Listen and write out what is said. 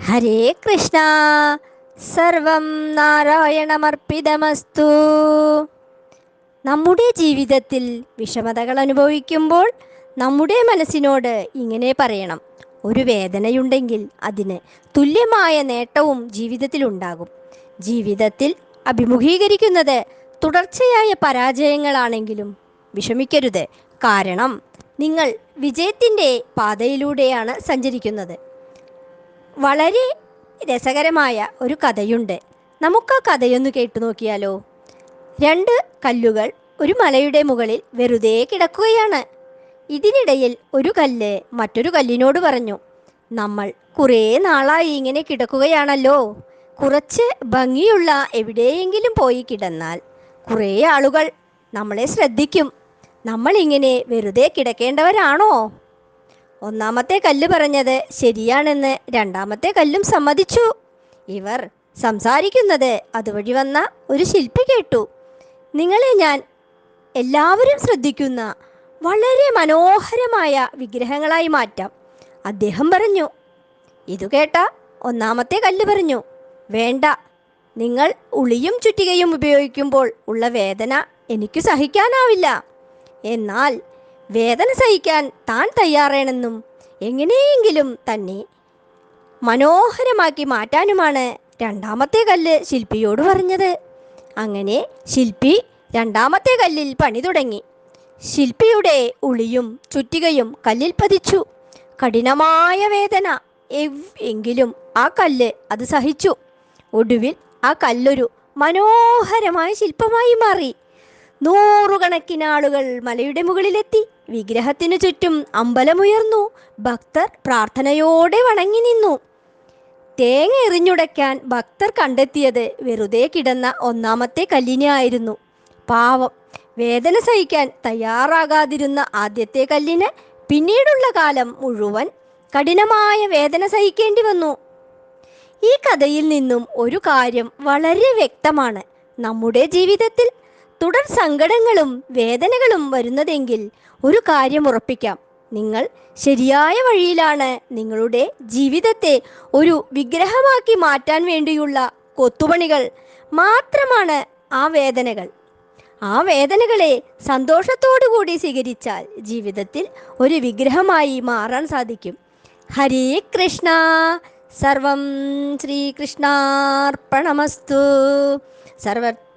ഹരേ കൃഷ്ണ. സർവം നാരായണമർപ്പിതമസ്തു. നമ്മുടെ ജീവിതത്തിൽ വിഷമതകൾ അനുഭവിക്കുമ്പോൾ നമ്മുടെ മനസ്സിനോട് ഇങ്ങനെ പറയണം. ഒരു വേദനയുണ്ടെങ്കിൽ അതിന് തുല്യമായ നേട്ടവും ജീവിതത്തിലുണ്ടാകും ജീവിതത്തിൽ അഭിമുഖീകരിക്കുന്നത് തുടർച്ചയായ പരാജയങ്ങളാണെങ്കിലും വിഷമിക്കരുത്. കാരണം നിങ്ങൾ വിജയത്തിന്റെ പാതയിലൂടെയാണ് സഞ്ചരിക്കുന്നത്. വളരെ രസകരമായ ഒരു കഥയുണ്ട്. നമുക്ക് ആ കഥയൊന്ന് കേട്ടു നോക്കിയാലോ? രണ്ട് കല്ലുകൾ ഒരു മലയുടെ മുകളിൽ വെറുതെ കിടക്കുകയാണ്. ഇതിനിടയിൽ ഒരു കല്ല് മറ്റൊരു കല്ലിനോട് പറഞ്ഞു നമ്മൾ കുറേ നാളായി ഇങ്ങനെ കിടക്കുകയാണല്ലോ. കുറച്ച് ഭംഗിയുള്ള എവിടെയെങ്കിലും പോയി കിടന്നാൽ കുറേ ആളുകൾ നമ്മളെ ശ്രദ്ധിക്കും. നമ്മളിങ്ങനെ വെറുതെ കിടക്കേണ്ടവരാണോ? ഒന്നാമത്തെ കല്ല് പറഞ്ഞത് ശരിയാണെന്ന് രണ്ടാമത്തെ കല്ലും സമ്മതിച്ചു. ഇവർ സംസാരിക്കുന്നത് അതുവഴി വന്ന ഒരു ശില്പി കേട്ടു. നിങ്ങളെ ഞാൻ എല്ലാവരും ശ്രദ്ധിക്കുന്ന വളരെ മനോഹരമായ വിഗ്രഹങ്ങളായി മാറ്റാം. അദ്ദേഹം പറഞ്ഞു ഇതു കേട്ട ഒന്നാമത്തെ കല്ല് പറഞ്ഞു വേണ്ട നിങ്ങൾ ഉളിയും ചുറ്റികയും ഉപയോഗിക്കുമ്പോൾ ഉള്ള വേദന എനിക്ക് സഹിക്കാനാവില്ല. എന്നാൽ വേദന സഹിക്കാൻ താൻ തയ്യാറേണെന്നും എങ്ങനെയെങ്കിലും തന്നെ മനോഹരമാക്കി മാറ്റാനുമാണ് രണ്ടാമത്തെ കല്ല് ശില്പിയോട് പറഞ്ഞത്. അങ്ങനെ ശില്പി രണ്ടാമത്തെ കല്ലിൽ പണി തുടങ്ങി. ശില്പിയുടെ ഉളിയും ചുറ്റികയും കല്ലിൽ പതിച്ചു. കഠിനമായ വേദന എങ്കിലും ആ കല്ല് അത് സഹിച്ചു. ഒടുവിൽ ആ കല്ലൊരു മനോഹരമായ ശില്പമായി മാറി. നൂറുകണക്കിന് ആളുകൾ മലയുടെ മുകളിലെത്തി. വിഗ്രഹത്തിനു ചുറ്റും അമ്പലമുയർന്നു. ഭക്തർ പ്രാർത്ഥനയോടെ വണങ്ങി നിന്നു. തേങ്ങ എറിഞ്ഞുടയ്ക്കാൻ ഭക്തർ കണ്ടെത്തിയത് വെറുതെ കിടന്ന ഒന്നാമത്തെ കല്ലിനെ ആയിരുന്നു. പാവം. വേദന സഹിക്കാൻ തയ്യാറാകാതിരുന്ന ആദ്യത്തെ കല്ലിന് പിന്നീടുള്ള കാലം മുഴുവൻ കഠിനമായ വേദന സഹിക്കേണ്ടി വന്നു. ഈ കഥയിൽ നിന്നും ഒരു കാര്യം വളരെ വ്യക്തമാണ്. നമ്മുടെ ജീവിതത്തിൽ തുടർ സങ്കടങ്ങളും വേദനകളും വരുന്നതെങ്കിൽ ഒരു കാര്യം ഉറപ്പിക്കാം. നിങ്ങൾ ശരിയായ വഴിയിലാണ് നിങ്ങളുടെ ജീവിതത്തെ ഒരു വിഗ്രഹമാക്കി മാറ്റാൻ വേണ്ടിയുള്ള കൊത്തുപണികൾ മാത്രമാണ് ആ വേദനകൾ. ആ വേദനകളെ സന്തോഷത്തോടു കൂടി സ്വീകരിച്ചാൽ ജീവിതത്തിൽ ഒരു വിഗ്രഹമായി മാറാൻ സാധിക്കും. ഹരേ കൃഷ്ണ. സർവം ശ്രീകൃഷ്ണാർപ്പണമസ്തു.